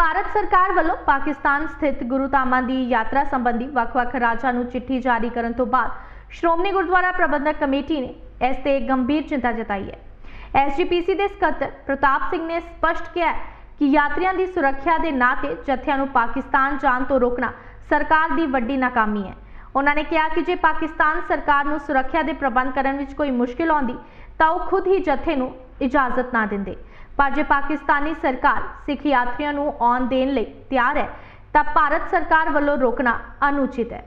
ਭਾਰਤ ਸਰਕਾਰ ਵੱਲੋਂ ਪਾਕਿਸਤਾਨ ਸਥਿਤ ਗੁਰੂ ਧਾਮਾਂ ਦੀ ਯਾਤਰਾ ਸੰਬੰਧੀ ਵੱਖ-ਵੱਖ ਰਾਜਾਂ ਨੂੰ ਚਿੱਠੀ ਜਾਰੀ ਕਰਨ ਤੋਂ ਬਾਅਦ ਸ਼੍ਰੋਮਣੀ ਗੁਰਦੁਆਰਾ ਪ੍ਰਬੰਧਕ ਕਮੇਟੀ ਨੇ ਇਸ ਤੇ ਗੰਭੀਰ ਚਿੰਤਾ ਜਤਾਈ ਹੈ। ਐਸਜੀਪੀਸੀ ਦੇ ਸਕੱਤਰ ਪ੍ਰਤਾਪ ਸਿੰਘ ਨੇ ਸਪਸ਼ਟ ਕਿਹਾ ਕਿ ਯਾਤਰੀਆਂ ਦੀ ਸੁਰੱਖਿਆ ਦੇ ਨਾਂ ਤੇ ਜਥਿਆਂ ਨੂੰ ਪਾਕਿਸਤਾਨ ਜਾਣ ਤੋਂ ਰੋਕਣਾ ਸਰਕਾਰ ਦੀ ਵੱਡੀ ਨਾਕਾਮੀ ਹੈ। ਉਹਨਾਂ ਨੇ ਕਿਹਾ ਕਿ ਜੇ ਪਾਕਿਸਤਾਨ ਸਰਕਾਰ ਨੂੰ ਸੁਰੱਖਿਆ ਦੇ ਪ੍ਰਬੰਧ ਕਰਨ ਵਿੱਚ ਕੋਈ ਮੁਸ਼ਕਲ ਆਉਂਦੀ ਤਾਂ ਉਹ ਖੁਦ ਹੀ ਜਥੇ ਨੂੰ ਇਜਾਜ਼ਤ ਨਾ ਦਿੰਦੇ। ਪਰ ਜੇ ਪਾਕਿਸਤਾਨੀ ਸਰਕਾਰ ਸਿੱਖ ਯਾਤਰੀਆਂ ਨੂੰ ਆਉਣ ਦੇਣ ਲਈ ਤਿਆਰ ਹੈ, ਤਾਂ ਭਾਰਤ ਸਰਕਾਰ ਵੱਲੋਂ ਰੋਕਣਾ ਅਨੁਚਿਤ ਹੈ।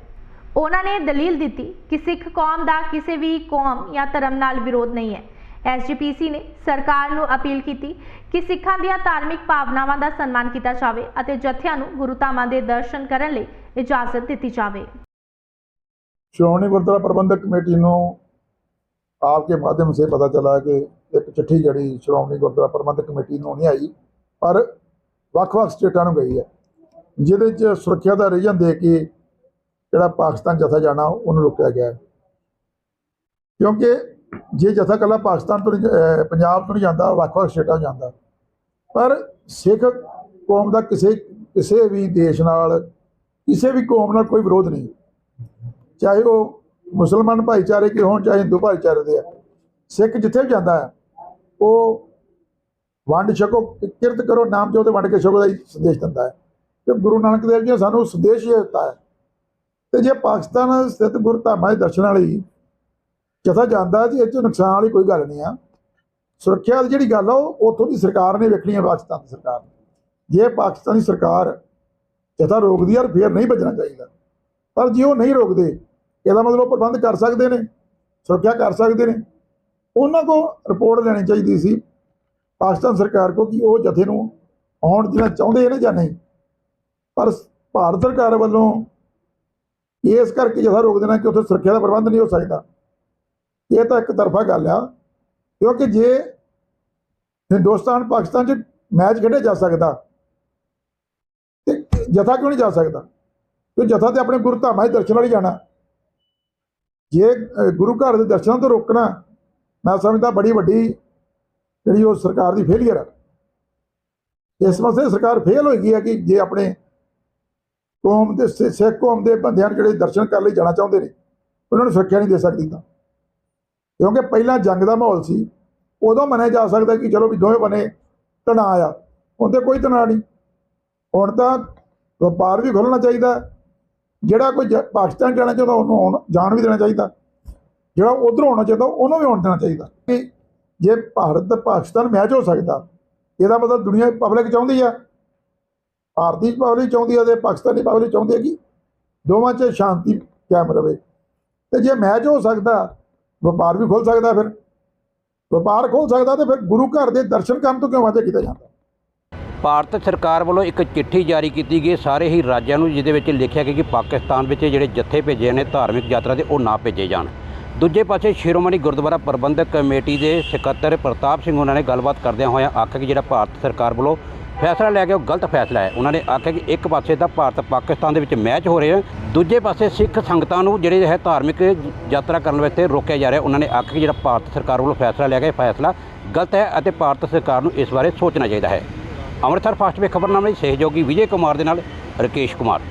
ਉਹਨਾਂ ਨੇ ਦਲੀਲ ਦਿੱਤੀ ਕਿ ਸਿੱਖ ਕੌਮ ਦਾ ਕਿਸੇ ਵੀ ਕੌਮ ਜਾਂ ਧਰਮ ਨਾਲ ਵਿਰੋਧ ਨਹੀਂ ਹੈ। ਐਸਜੀਪੀਸੀ ਨੇ ਸਰਕਾਰ ਨੂੰ ਅਪੀਲ ਕੀਤੀ ਕਿ ਸਿੱਖਾਂ ਦੀਆਂ ਧਾਰਮਿਕ ਭਾਵਨਾਵਾਂ ਦਾ ਸਨਮਾਨ ਕੀਤਾ ਜਾਵੇ ਅਤੇ ਜਥਿਆਂ ਨੂੰ ਗੁਰੂ ਧਾਮਾਂ ਦੇ ਦਰਸ਼ਨ ਕਰਨ ਲਈ ਇਜਾਜ਼ਤ ਦਿੱਤੀ ਜਾਵੇ। ਸ਼੍ਰੋਮਣੀ ਗੁਰਦੁਆਰਾ ਪ੍ਰਬੰਧਕ ਕਮੇਟੀ ਨੂੰ आपके माध्यम से पता चला कि ਇੱਕ ਚਿੱਠੀ ਜਿਹੜੀ ਸ਼੍ਰੋਮਣੀ ਗੁਰਦੁਆਰਾ ਪ੍ਰਬੰਧਕ ਕਮੇਟੀ ਨੂੰ ਨਹੀਂ ਆਈ ਪਰ ਵੱਖ-ਵੱਖ ਸਟੇਟਾਂ ਨੂੰ ਗਈ ਹੈ ਜਿਹਦੇ 'ਚ ਸੁਰੱਖਿਆ ਦਾ ਰੀਜਨ ਦੇ ਕੇ ਜਿਹੜਾ ਪਾਕਿਸਤਾਨ ਜਥਾ ਜਾਣਾ ਉਹਨੂੰ ਰੋਕਿਆ ਗਿਆ ਹੈ ਕਿਉਂਕਿ ਜੇ ਜਥਾ ਕੱਲਾ ਪਾਕਿਸਤਾਨ ਤੋਂ ਨਹੀਂ ਅਹ ਪੰਜਾਬ ਤੋਂ ਨਹੀਂ ਜਾਂਦਾ ਵੱਖ-ਵੱਖ ਸਟੇਟਾਂ ਤੋਂ ਜਾਂਦਾ ਪਰ ਸਿੱਖ ਕੌਮ ਦਾ ਕਿਸੇ ਕਿਸੇ ਵੀ ਦੇਸ਼ ਨਾਲ ਕਿਸੇ ਵੀ ਕੌਮ ਨਾਲ ਕੋਈ ਵਿਰੋਧ ਨਹੀਂ ਚਾਹੇ ਉਹ ਮੁਸਲਮਾਨ ਭਾਈਚਾਰੇ ਕੇ ਹੋਣ ਚਾਹੇ ਹਿੰਦੂ ਭਾਈਚਾਰੇ ਦੇ ਆ। ਸਿੱਖ ਜਿੱਥੇ ਵੀ ਜਾਂਦਾ ਹੈ ਉਹ ਵੰਡ ਛਕੋ, ਕਿਰਤ ਕਰੋ, ਨਾਮ ਜੋ ਤੇ ਵੰਡ ਕੇ ਛਕੋ ਦਾ ਹੀ ਸੰਦੇਸ਼ ਦਿੰਦਾ ਹੈ ਤੇ ਗੁਰੂ ਨਾਨਕ ਦੇਵ ਜੀ ਨੇ ਸਾਨੂੰ ਸੰਦੇਸ਼ ਇਹ ਦਿੱਤਾ ਹੈ ਤੇ ਜੇ ਪਾਕਿਸਤਾਨ ਸਥਿਤ ਗੁਰਧਾਮਾਂ ਦੇ ਦਰਸ਼ਨਾਂ ਲਈ ਜਥਾ ਜਾਂਦਾ ਤੇ ਇਹ 'ਚ ਨੁਕਸਾਨ ਵਾਲੀ ਕੋਈ ਗੱਲ ਨਹੀਂ ਆ। ਸੁਰੱਖਿਆ ਦੀ ਜਿਹੜੀ ਗੱਲ ਆ, ਉਹ ਉੱਥੋਂ ਦੀ ਸਰਕਾਰ ਨੇ ਵੇਖਣੀ ਹੈ ਪਾਕਿਸਤਾਨ ਦੀ ਸਰਕਾਰ ਨੇ। ਜੇ ਪਾਕਿਸਤਾਨੀ ਸਰਕਾਰ ਜਥਾ ਰੋਕਦੀ ਆ, ਫਿਰ ਨਹੀਂ ਭੱਜਣਾ ਚਾਹੀਦਾ। ਪਰ ਜੇ ਉਹ ਨਹੀਂ ਰੋਕਦੇ ਇਹਦਾ ਮਤਲਬ ਉਹ ਪ੍ਰਬੰਧ ਕਰ ਸਕਦੇ ਨੇ, ਸੁਰੱਖਿਆ ਕਰ ਸਕਦੇ ਨੇ। ਉਹਨਾਂ ਕੋ ਰਿਪੋਰਟ ਲੈਣੀ ਚਾਹੀਦੀ ਸੀ ਪਾਕਿਸਤਾਨ ਸਰਕਾਰ ਕੋ ਕਿ ਉਹ ਜਥੇ ਨੂੰ ਆਉਣ ਦੇਣਾ ਚਾਹੁੰਦੇ ਨੇ ਜਾਂ ਨਹੀਂ। ਪਰ ਭਾਰਤ ਸਰਕਾਰ ਵੱਲੋਂ ਇਸ ਕਰਕੇ ਜਥਾ ਰੋਕ ਦੇਣਾ ਕਿ ਉੱਥੇ ਸੁਰੱਖਿਆ ਦਾ ਪ੍ਰਬੰਧ ਨਹੀਂ ਹੋ ਸਕਦਾ। ਇਹ ਤਾਂ ਇੱਕ ਤਰਫਾ ਗੱਲ ਆ, ਕਿਉਂਕਿ ਜੇ ਹਿੰਦੁਸਤਾਨ ਪਾਕਿਸਤਾਨ 'ਚ ਮੈਚ ਖੇਡਿਆ ਜਾ ਸਕਦਾ ਤੇ ਜਥਾ ਕਿਉਂ ਨਹੀਂ ਜਾ ਸਕਦਾ? ਕਿ ਜਥਾ ਤੇ ਆਪਣੇ ਗੁਰਧਾਮਾਂ ਦੇ ਦਰਸ਼ਨ ਵਾਲੀ ਜਾਣਾ। ਜੇ ਗੁਰੂ ਘਰ ਦੇ ਦਰਸ਼ਨਾਂ ਤੋਂ ਰੋਕਣਾ, ਮੈਂ ਸਮਝਦਾ ਬੜੀ ਵੱਡੀ ਜਿਹੜੀ ਉਹ ਸਰਕਾਰ ਦੀ ਫੇਲਿਅਰ ਹੈ ਇਸ ਵਾਸਤੇ ਸਰਕਾਰ ਫੇਲ ਹੋਈ ਗਈ ਹੈ ਕਿ ਜੇ ਆਪਣੇ ਕੌਮ ਦੇ, ਸਿ- ਸਿੱਖ ਕੌਮ ਦੇ ਬੰਦਿਆਂ ਨੂੰ ਜਿਹੜੇ ਦਰਸ਼ਨ ਕਰਨ ਲਈ ਜਾਣਾ ਚਾਹੁੰਦੇ ਨੇ, ਉਹਨਾਂ ਨੂੰ ਸੁਰੱਖਿਆ ਨਹੀਂ ਦੇ ਸਕਦੀ ਤਾਂ। ਕਿਉਂਕਿ ਪਹਿਲਾਂ ਜੰਗ ਦਾ ਮਾਹੌਲ ਸੀ, ਉਦੋਂ ਮੰਨਿਆ ਜਾ ਸਕਦਾ ਕਿ ਚਲੋ ਵੀ ਦੋਵੇਂ ਬਨੇ ਤਣਾਅ ਆ ਹੁਣ ਤੇ ਕੋਈ ਤਣਾਅ ਨਹੀਂ। ਹੁਣ ਤਾਂ ਵਪਾਰ ਵੀ ਖੋਲ੍ਹਣਾ ਚਾਹੀਦਾ ਜਿਹੜਾ ਕੋਈ ਜ- ਪਾਕਿਸਤਾਨ ਜਾਣਾ ਚਾਹੁੰਦਾ, ਉਹਨੂੰ ਆਉਣ, ਜਾਣ ਵੀ ਦੇਣਾ ਚਾਹੀਦਾ। ਜਿਹੜਾ ਉਧਰੋਂ ਆਉਣਾ ਚਾਹੁੰਦਾ, ਉਹਨੂੰ ਵੀ ਆਉਣ ਦੇਣਾ ਚਾਹੀਦਾ। ਕਿ ਜੇ ਭਾਰਤ ਤੇ ਪਾਕਿਸਤਾਨ ਮੈਚ ਹੋ ਸਕਦਾ, ਇਹਦਾ ਮਤਲਬ ਦੁਨੀਆ ਪਬਲਿਕ ਚਾਹੁੰਦੀ ਆ। ਭਾਰਤੀ ਪਬਲਿਕ ਚਾਹੁੰਦੀ ਆ ਤੇ ਪਾਕਿਸਤਾਨੀ ਪਬਲਿਕ ਚਾਹੁੰਦੀ ਆ ਕਿ ਦੋਵਾਂ 'ਚ ਸ਼ਾਂਤੀ ਕਾਇਮ ਰਵੇ। ਤੇ ਜੇ ਮੈਚ ਹੋ ਸਕਦਾ, ਵਪਾਰ ਵੀ ਖੁੱਲ ਸਕਦਾ ਫਿਰ। ਵਪਾਰ ਖੁੱਲ ਸਕਦਾ ਤੇ ਫਿਰ ਗੁਰੂ ਘਰ ਦੇ ਦਰਸ਼ਨ ਕਰਨ ਤੋਂ ਕਿਉਂ ਵਾਧਾ ਕੀਤਾ ਜਾਂਦਾ? ਭਾਰਤ ਸਰਕਾਰ ਵੱਲੋਂ ਇੱਕ ਚਿੱਠੀ ਜਾਰੀ ਕੀਤੀ ਗਈ। ਸਾਰੇ ਹੀ ਰਾਜਾਂ ਨੂੰ ਜਿਹਦੇ ਵਿੱਚ ਲਿਖਿਆ ਗਿਆ ਕਿ ਪਾਕਿਸਤਾਨ ਵਿੱਚ ਜਿਹੜੇ ਜੱਥੇ ਭੇਜੇ ਨੇ ਧਾਰਮਿਕ ਯਾਤਰਾ ਦੇ ਉਹ ਨਾ ਭੇਜੇ ਜਾਣ। ਦੂਜੇ ਪਾਸੇ ਸ਼੍ਰੋਮਣੀ ਗੁਰਦੁਆਰਾ ਪ੍ਰਬੰਧਕ ਕਮੇਟੀ ਦੇ ਸਕੱਤਰ ਪ੍ਰਤਾਪ ਸਿੰਘ ਉਹਨਾਂ ਨੇ ਗੱਲਬਾਤ ਕਰਦਿਆਂ ਹੋਇਆਂ ਆਖਿਆ ਕਿ ਜਿਹੜਾ ਭਾਰਤ ਸਰਕਾਰ ਵੱਲੋਂ ਫੈਸਲਾ ਲਿਆ ਗਿਆ, ਉਹ ਗਲਤ ਫੈਸਲਾ ਹੈ। ਉਹਨਾਂ ਨੇ ਆਖਿਆ ਕਿ ਇੱਕ ਪਾਸੇ ਤਾਂ ਭਾਰਤ ਪਾਕਿਸਤਾਨ ਦੇ ਵਿੱਚ ਮੈਚ ਹੋ ਰਿਹਾ ਦੂਜੇ ਪਾਸੇ ਸਿੱਖ ਸੰਗਤਾਂ ਨੂੰ ਜਿਹੜੇ ਹੈ ਧਾਰਮਿਕ ਯਾਤਰਾ ਕਰਨ ਵਾਸਤੇ ਰੋਕਿਆ ਜਾ ਰਿਹਾ ਉਹਨਾਂ ਨੇ ਆਖਿਆ ਕਿ ਜਿਹੜਾ ਭਾਰਤ ਸਰਕਾਰ ਵੱਲੋਂ ਫੈਸਲਾ ਲਿਆ ਗਿਆ, ਇਹ ਫੈਸਲਾ ਗਲਤ ਹੈ ਅਤੇ ਭਾਰਤ ਸਰਕਾਰ ਨੂੰ ਇਸ ਬਾਰੇ ਸੋਚਣਾ ਚਾਹੀਦਾ ਹੈ। ਅੰਮ੍ਰਿਤਸਰ ਫਾਸਟ ਵੇ ਖਬਰਨਾਮੇ ਲਈ ਸਹਿਯੋਗੀ ਵਿਜੇ ਕੁਮਾਰ ਦੇ ਨਾਲ ਰਕੇਸ਼ ਕੁਮਾਰ।